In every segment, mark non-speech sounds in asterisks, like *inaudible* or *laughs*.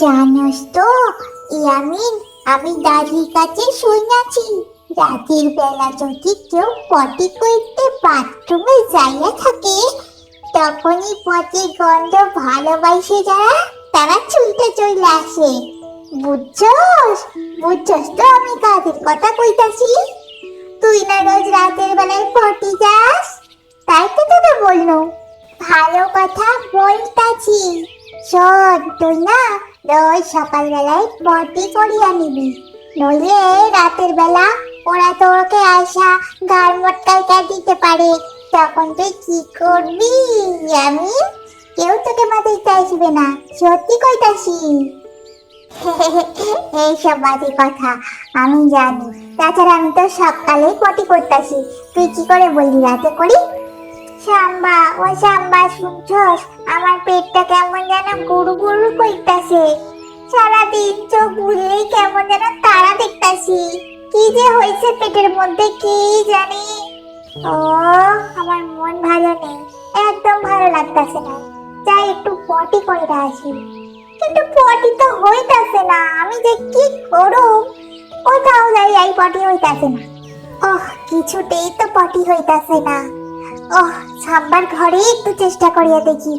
জানোস তো, ইয়ামিন, আমি দাদির কাছে শুনেছি, রাতের বেলা যদি কেউ পটি করতে বাথরুমে যাইয়া থাকে, তখনই পটির গন্ধ ভালোবাসে যারা, তারা চুলতে চলে আসে। বুঝছস? বুঝছস তো আমি কাদের কথা কইতাছি? তুই না রোজ রাতের বেলায় পটি যাস? তাই তো তোকে বলল ভালো কথা বলতাছি। শোন, তুই না রোজ সকালবেলায় পটি করিয়া নিবি। নইলে রাতের বেলা ওরা তোকে আসা গার মটকাইটা দিতে পারে। তখন তুই কি করবি আমি? কেউ তোকে মাথায় আসবে না। সত্যি কইতাছি। *laughs* এইসব বাজে কথা, আমি জানি। তাছাড়া আমি তো সকালেই পটি করতাছি। তুই কি করে বললি রাতে করি? শাম্বা ও শাম্বা শুনছস? আমার পেটটা কেমন যেন গুরু গুরু কইতাছে সারাদিন চোখ বুঝলেই কেমন যেন তারা দেখতাছি। কি যে হয়েছে পেটের মধ্যে কি জানি? ও, আমার মন ভালো নেই। একদম ভালো লাগতাছে না। যাই একটু পটি করে আসি। কিন্তু পটি তো হইতাছে না, আমি যে কি করব কোথাও যাই এই পটি হইতাছে না। ওহ, কিছুতেই তো পটি হইতাছে না। ওহ সাম্বার ঘরে একটু চেষ্টা করিয়া দেখি।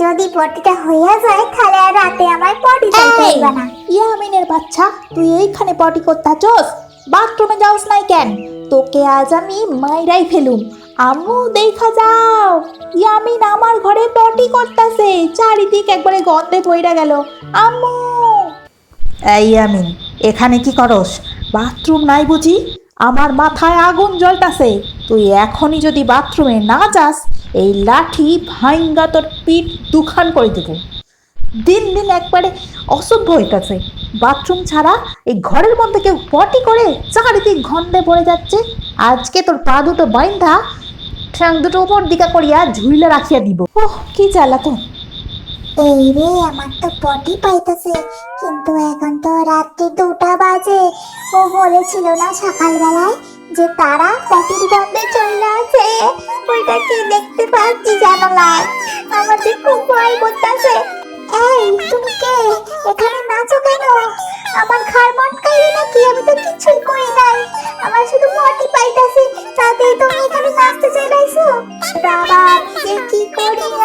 যদি পটিটা হইয়া যায় তাহলে আর রাতে আমার পটি চাইতে না। ইয়ামিনের বাচ্চা তুই এইখানে পটি করতাছস? বাথরুমে যাওস নাই কেন? তোকে আজ আমি মাইরাই ফেলুম। আম্মু দেখা যাও। ইয়ামিন আমার ঘরে পটি করতাছে। চারিদিক একবারে গন্ধে পইরা গেল। আম্মু! এই ইয়ামিন এখানে কি করস? বাথরুম নাই বুঝি? আমার মাথায় আগুন জ্বলতাছে। তুই এখনই যদি বাথরুমে না যাস, এই লাঠি ভাইঙ্গা তোর পিঠ দুখান করে দেবো। দিন দিন একবারে অসভ্য হইতাছে। বাথরুম ছাড়া এই ঘরের মধ্যে কেউ পটি করে চারিদিক ঘন্টে পড়ে যাচ্ছে। আজকে তোর পা দুটো বাইন্ধা, ঠ্যাং দুটো উপর দিকা করিয়া ঝুইলে রাখিয়া দিব। ওহ, কি জ্বালাতন রে, আমার তো পটি পাইতেছে। কিন্তু এখন তো রাত্রি দুটা বাজে। ও বলেছিল না সকালবেলায় যে তারা পটির গন্ধে চলে আছে ওইটা কি দেখতে পাচ্ছি জানালায় আমার যে খুব ভয় করতেছে। এই, তুমি কে? এখানে নাচো কেন? আমার খার মটকাই নাকি? আমি তো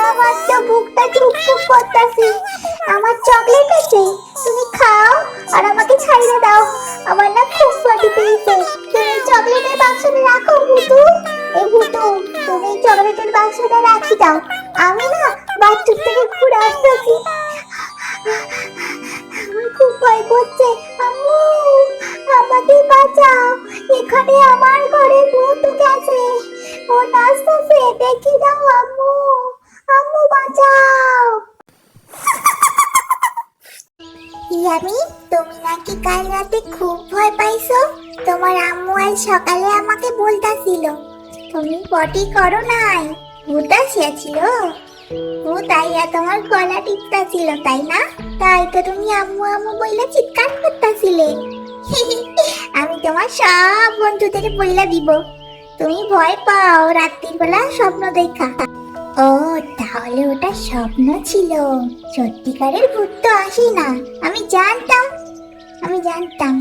আমার তো বুকটা চুপ করতেছে। আমার চকলেট আছে, তুমি খাও আর আমাকে ছাইড়ে দাও। আমার না খুব পটি পেয়েছে। তুমি চকলেটের বাক্সটা রাখো ভুতু এই ভুতু তুমি চকলেটের বাক্সটা রাখি দাও। আমি না বাথরুম থেকে ঘুরে আসতেছি আমার খুব ভয় করছে। আম্মু, আমাকে বাঁচাও। এখানে আমার ঘরে ভূত গেছে। ও নাচতেছে, দেখি দাও আম্মু। নাকি কাল রাতে খুব ভয় পাইছো? তোমার আম্মু আজ সকালে আমাকে বলতাছিল তুমি পটি করো নাই, ভূত আসিয়াছিল ভূত আইয়া তোমার গলা টিপতা ছিল, তাই না? তাই তো তুমি আম্মু আম্মু বইলা চিৎকার করতাছিলে *laughs* আমি তোমার সব বন্ধুদের বইলা দিব। তুমি ভয় পাও, রাত্রির বেলা স্বপ্ন দেখা। ও, তাহলে ওটা স্বপ্ন ছিল। সত্যিকারের ভূত তো আসে না আমি জানতাম। আমি জানতাম।